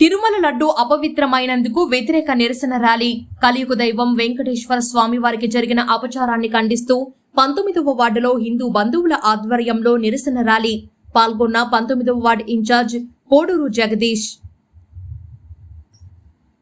తిరుమల లడ్డు అపవిత్రమైనందుకు వ్యతిరేక నిరసన ర్యాలీ. కలియుగ దైవం వెంకటేశ్వర స్వామి వారికి జరిగిన అపచారాన్ని ఖండిస్తూ పంతొమ్మిదవ వార్డులో హిందూ బంధువుల ఆధ్వర్యంలో నిరసన ర్యాలీ. పాల్గొన్న పంతొమ్మిదవ వార్డు ఇన్ఛార్జ్ కోడూరు జగదీష్.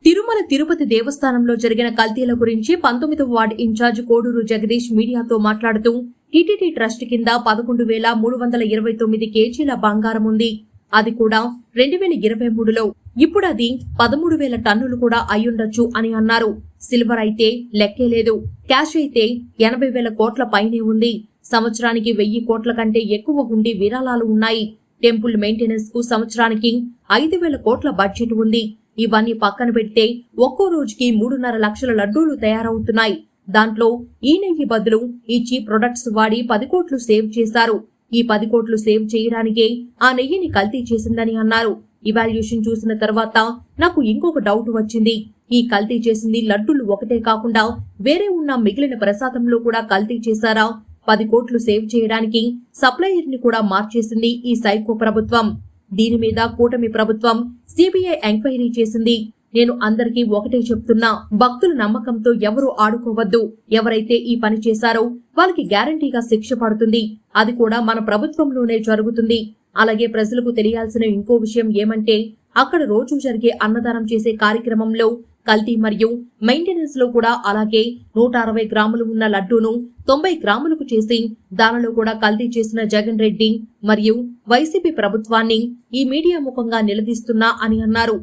తిరుమల తిరుపతి దేవస్థానంలో జరిగిన కల్తీల గురించి పంతొమ్మిదవ వార్డు ఇన్ఛార్జ్ కోడూరు జగదీష్ మీడియాతో మాట్లాడుతూ టీటీడీ ట్రస్ట్ కింద పదకొండు వేల మూడు వందల ఇరవై తొమ్మిది కేజీల బంగారం ఉంది. అది కూడా రెండు వేల ఇరవై మూడులో. ఇప్పుడు అది పదమూడు వేల టన్నులు కూడా అయ్యుండొచ్చు అని అన్నారు. సిల్వర్ అయితే లెక్కే లేదు. క్యాష్ అయితే ఎనభై వేల కోట్ల పైనే ఉంది. సంవత్సరానికి వెయ్యి కోట్ల కంటే ఎక్కువ ఉండి విరాళాలు ఉన్నాయి. టెంపుల్ మెయింటెనెన్స్కు సంవత్సరానికి ఐదు వేల కోట్ల బడ్జెట్ ఉంది. ఇవన్నీ పక్కన పెడితే ఒక్కో రోజుకి మూడున్నర లక్షల లడ్డూలు తయారవుతున్నాయి. దాంట్లో ఈ నెయ్యి బదులు ఈ చీప్ ప్రొడక్ట్స్ వాడి పది కోట్లు సేవ్ చేశారు. ఈ పది కోట్లు సేవ్ చేయడానికే ఆ నెయ్యిని కల్తీ చేసిందని అన్నారు. ఇవాల్యుయేషన్ చూసిన తర్వాత నాకు ఇంకొక డౌట్ వచ్చింది. ఈ కల్తీ చేసింది లడ్డూలు ఒకటే కాకుండా వేరే ఉన్న మిగిలిన ప్రసాదంలో కూడా కల్తీ చేశారా? పది కోట్లు సేవ్ చేయడానికి సప్లయర్ని కూడా మార్చేసింది ఈ సైకో ప్రభుత్వం. దీని మీద కూటమి ప్రభుత్వం సిబిఐ ఎంక్వైరీ చేసింది. నేను అందరికీ ఒకటే చెప్తున్నా భక్తుల నమ్మకంతో ఎవరూ ఆడుకోవద్దు. ఎవరైతే ఈ పని చేశారో వాళ్ళకి గ్యారంటీగా శిక్ష పడుతుంది. అది కూడా మన ప్రభుత్వంలోనే జరుగుతుంది. అలాగే ప్రజలకు తెలియాల్సిన ఇంకో విషయం ఏమంటే అక్కడ రోజు జరిగే అన్నదానం చేసే కార్యక్రమంలో కల్తీ మరియు మెయింటెనెన్స్లో కూడా అలాగే నూట అరవై గ్రాములు ఉన్న లడ్డూను తొంభై గ్రాములకు చేసి దానిలో కూడా కల్తీ చేసిన జగన్ రెడ్డి మరియు వైసీపీ ప్రభుత్వాన్ని ఈ మీడియా ముఖంగా నిలదీస్తున్నా అని అన్నారు.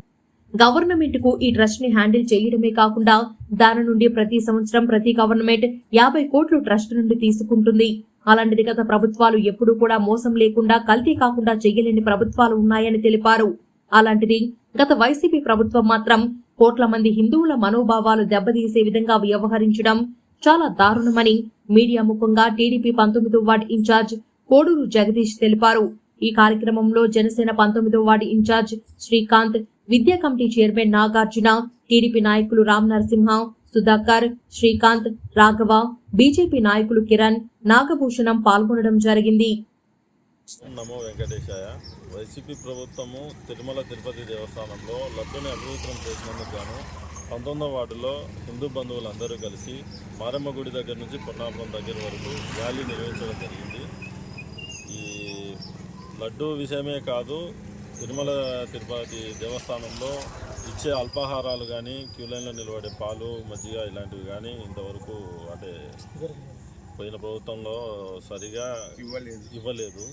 గవర్నమెంట్కు ఈ ట్రస్ట్ని హ్యాండిల్ చేయడమే కాకుండా దాని నుండి ప్రతి సంవత్సరం ప్రతి గవర్నమెంట్ యాభై కోట్లు ట్రస్ట్ నుండి తీసుకుంటుంది. అలాంటిది గత ప్రభుత్వాలు ఎప్పుడూ కూడా మోసం లేకుండా కల్తీ కాకుండా చేయలేని ప్రభుత్వాలు ఉన్నాయని తెలిపారు. అలాంటిది గత వైసీపీ ప్రభుత్వం మాత్రం కోట్ల మంది హిందువుల మనోభావాలు దెబ్బతీసే విధంగా వ్యవహరించడం చాలా దారుణమని మీడియా ముఖంగా టీడీపీ పంతొమ్మిదో ward in charge Koduru Jagadish తెలిపారు. ఈ కార్యక్రమంలో జనసేన పంతొమ్మిదో వార్డు ఇన్ఛార్జ్ శ్రీకాంత్ విద్యా కమిటీ చైర్మన్ నాగార్జున టీడీపీ నాయకులు రామ్ నరసింహ సుధాకర్ శ్రీకాంత్ రాఘవ బీజేపీ నాయకులు కిరణ్ నాగభూషణం పాల్గొనడం జరిగింది. నమో వెంకటేశాయ. వైసీపీ ప్రభుత్వము తిరుమల తిరుపతి దేవస్థానంలో లడ్డుని అభివృద్ధం చేసినందుకు గాను పంతొమ్మిదవ వార్డులో హిందూ బంధువులందరూ కలిసి మారమ్మ గుడి దగ్గర నుంచి పొన్నాపురం దగ్గర వరకు ర్యాలీ నిర్వహించడం జరిగింది. ఈ లడ్డు విషయమే కాదు తిరుమల తిరుపతి దేవస్థానంలో ఇచ్చే అల్పాహారాలు కానీ క్యూ లైన్లో నిలబడే పాలు మజ్జిగ ఇలాంటివి కానీ ఇంతవరకు అంటే పోయిన ప్రభుత్వంలో సరిగా ఇవ్వలేదు.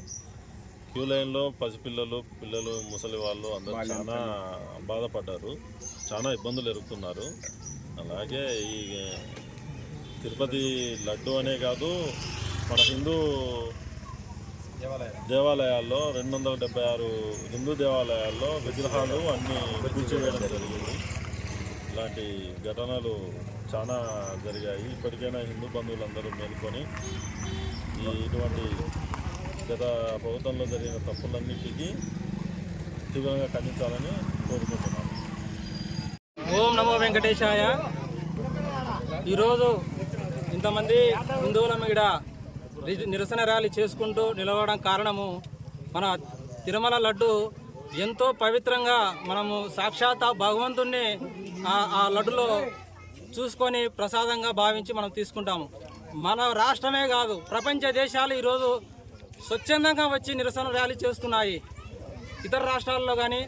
క్యూ లైన్లో పసిపిల్లలు పిల్లలు ముసలి వాళ్ళు అందరూ చాలా బాధపడ్డారు. చాలా ఇబ్బందులు ఎదుర్కొన్నారు. అలాగే ఈ తిరుపతి లడ్డు అనే కాదు మన హిందూ దేవాలయాల్లో రెండు వందల డెబ్బై ఆరు హిందూ దేవాలయాల్లో విగ్రహాలు అన్నీ కూల్చివేయడం జరిగింది. ఇలాంటి ఘటనలు చాలా జరిగాయి. ఇప్పటికైనా హిందూ బంధువులందరూ మేల్కొని ఈ ఇటువంటి గత ప్రభుత్వంలో జరిగిన తప్పులన్నింటికీ తీవ్రంగా ఖండించాలని కోరుకుంటున్నాను. ఓం నమో వెంకటేశాయ. ఈరోజు ఇంతమంది హిందువుల మీద నిరసన ర్యాలీ చేసుకుంటూ నిలవడం కారణము మన తిరుమల లడ్డు ఎంతో పవిత్రంగా మనము సాక్షాత్ భగవంతుణ్ణి ఆ- లడ్డులో చూసుకొని ప్రసాదంగా భావించి మనం తీసుకుంటాము. మన రాష్ట్రమే కాదు ప్రపంచ దేశాలు ఈరోజు స్వచ్ఛందంగా వచ్చి నిరసన ర్యాలీ చేస్తున్నాయి. ఇతర రాష్ట్రాల్లో కానీ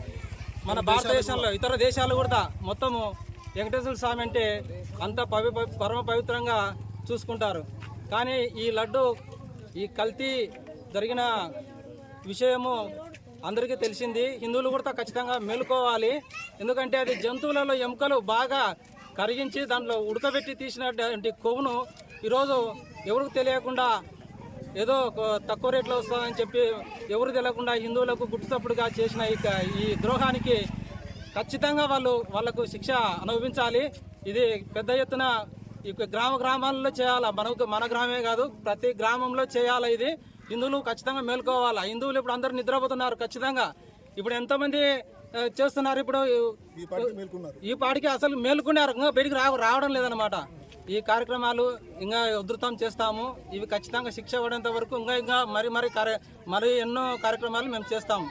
మన భారతదేశంలో ఇతర దేశాలు కూడా మొత్తము వెంకటేశ్వర స్వామి అంటే అంత పవి- పరమ పవిత్రంగా చూసుకుంటారు. కానీ ఈ లడ్డు ఈ కల్తీ జరిగిన విషయము అందరికీ తెలిసింది. హిందువులు కూడా ఖచ్చితంగా మేలుకోవాలి. ఎందుకంటే అది జంతువులలో ఎముకలు బాగా కరిగించి దాంట్లో ఉడకబెట్టి తీసినటువంటి కొవ్వును ఈరోజు ఎవరికి తెలియకుండా ఏదో తక్కువ రేట్లో వస్తుందని చెప్పి ఎవరు తెలియకుండా హిందువులకు గుట్టుతప్పుడుగా చేసిన ఈ ఈ ద్రోహానికి ఖచ్చితంగా వాళ్ళు వాళ్ళకు శిక్ష అనుభవించాలి. ఇది పెద్ద ఎత్తున ఈ గ్రామ గ్రామాల్లో చేయాలి? మనకు మన గ్రామమే కాదు ప్రతి గ్రామంలో చేయాలి ఇది? హిందువులు ఖచ్చితంగా మేల్కోవాలా? హిందువులు ఇప్పుడు అందరూ నిద్రపోతున్నారు ఖచ్చితంగా. ఇప్పుడు ఎంతమంది చేస్తున్నారు ఇప్పుడు? ఈ పాటికి అసలు మేలుకున్నారు. ఇంకా బయటికి రా రావడం లేదనమాట ఈ కార్యక్రమాలు ఇంకా ఉధృతం చేస్తాము. ఇవి ఖచ్చితంగా శిక్ష పడేంత వరకు ఇంకా ఇంకా మరి మరి కార్య మరి ఎన్నో కార్యక్రమాలు మేము చేస్తాము.